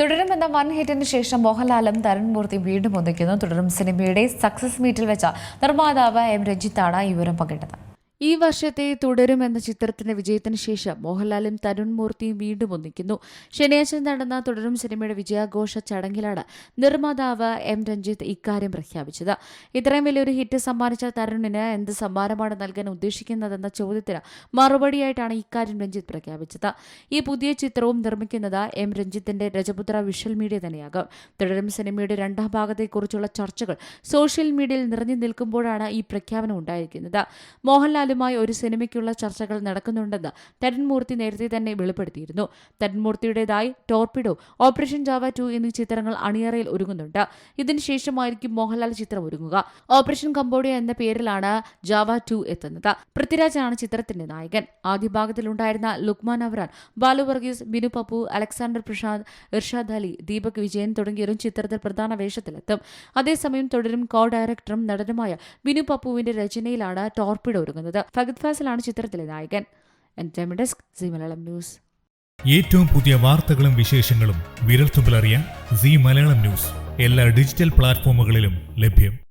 തുടരും എന്ന വൺ ഹിറ്റിന് ശേഷം മോഹൻലാലും തരുൺമൂർത്തി വീണ്ടും ഒന്നിക്കുന്നു. തുടരും സിനിമയുടെ സക്സസ് മീറ്റിൽ വെച്ച നിർമ്മാതാവ് എം. രഞ്ജിത്താണ് ഈ വിവരം പങ്കിട്ടത്. ഈ വർഷത്തെ തുടരും എന്ന ചിത്രത്തിന്റെ വിജയത്തിന് ശേഷം മോഹൻലാലും തരുൺ മൂർത്തിയും വീണ്ടും ഒന്നിക്കുന്നു. ശനിയാഴ്ച നടന്ന തുടരും സിനിമയുടെ വിജയാഘോഷ ചടങ്ങിലാണ് നിർമ്മാതാവ് എം രഞ്ജിത്ത് ഇക്കാര്യം പ്രഖ്യാപിച്ചത്. ഇത്രയും വലിയൊരു ഹിറ്റ് സമ്മാനിച്ച തരുണിന് എന്ത് സമ്മാനമാണ് നൽകാൻ ഉദ്ദേശിക്കുന്നതെന്ന ചോദ്യത്തിന് മറുപടിയായിട്ടാണ് ഇക്കാര്യം രഞ്ജിത്ത് പ്രഖ്യാപിച്ചത്. ഈ പുതിയ ചിത്രവും നിർമ്മിക്കുന്നത് എം രഞ്ജിത്തിന്റെ രജപുത്ര വിഷ്വൽ മീഡിയ തന്നെയാകും. തുടരും സിനിമയുടെ രണ്ടാം ഭാഗത്തെക്കുറിച്ചുള്ള ചർച്ചകൾ സോഷ്യൽ മീഡിയയിൽ നിറഞ്ഞു നിൽക്കുമ്പോഴാണ് ഈ പ്രഖ്യാപനം ഉണ്ടായിരിക്കുന്നത്. മോഹൻലാലുമായി ഒരു സിനിമയ്ക്കുള്ള ചർച്ചകൾ നടക്കുന്നുണ്ടെന്ന് തരുൺമൂർത്തി നേരത്തെ തന്നെ വെളിപ്പെടുത്തിയിരുന്നു. തരുൺമൂർത്തിയുടേതായി ടോർപിഡോ ഓപ്പറേഷൻ ജാവ ടു എന്നീ ചിത്രങ്ങൾ അണിയറയിൽ ഒരുങ്ങുന്നുണ്ട്. ഇതിനുശേഷമായിരിക്കും മോഹൻലാൽ ചിത്രം ഒരുങ്ങുക. ഓപ്പറേഷൻ കംബോഡിയ എന്ന പേരിലാണ് ജാവ ടു എത്തുന്നത്. പൃഥ്വിരാജാണ് ചിത്രത്തിന്റെ നായകൻ. ആദ്യ ഭാഗത്തിലുണ്ടായിരുന്ന ലുക്മാൻ അവറാൻ ബാലു വർഗീസ് ബിനു പപ്പു അലക്സാണ്ടർ പ്രസാദ് ഇർഷാദ് അലി ദീപക് വിജയൻ തുടങ്ങിയവരും ചിത്രത്തിൽ പ്രധാന വേഷത്തിലെത്തും. അതേസമയം തുടരും കോ ഡയറക്ടറും നടനുമായ ബിനു പപ്പുവിന്റെ രചനയിലാണ് ടോർപിഡോ ഒരുങ്ങുന്നത്. ഫഗത് ഫാസിലാണ് ചിത്രത്തിലെ നായകൻ. ഡെസ്ക് സി മലയാളം ന്യൂസ് ഏറ്റവും പുതിയ വാർത്തകളും വിശേഷങ്ങളും വിരൽത്തുമ്പിലറിയാൻ സി മലയാളം ന്യൂസ് എല്ലാ ഡിജിറ്റൽ പ്ലാറ്റ്ഫോമുകളിലും ലഭ്യം.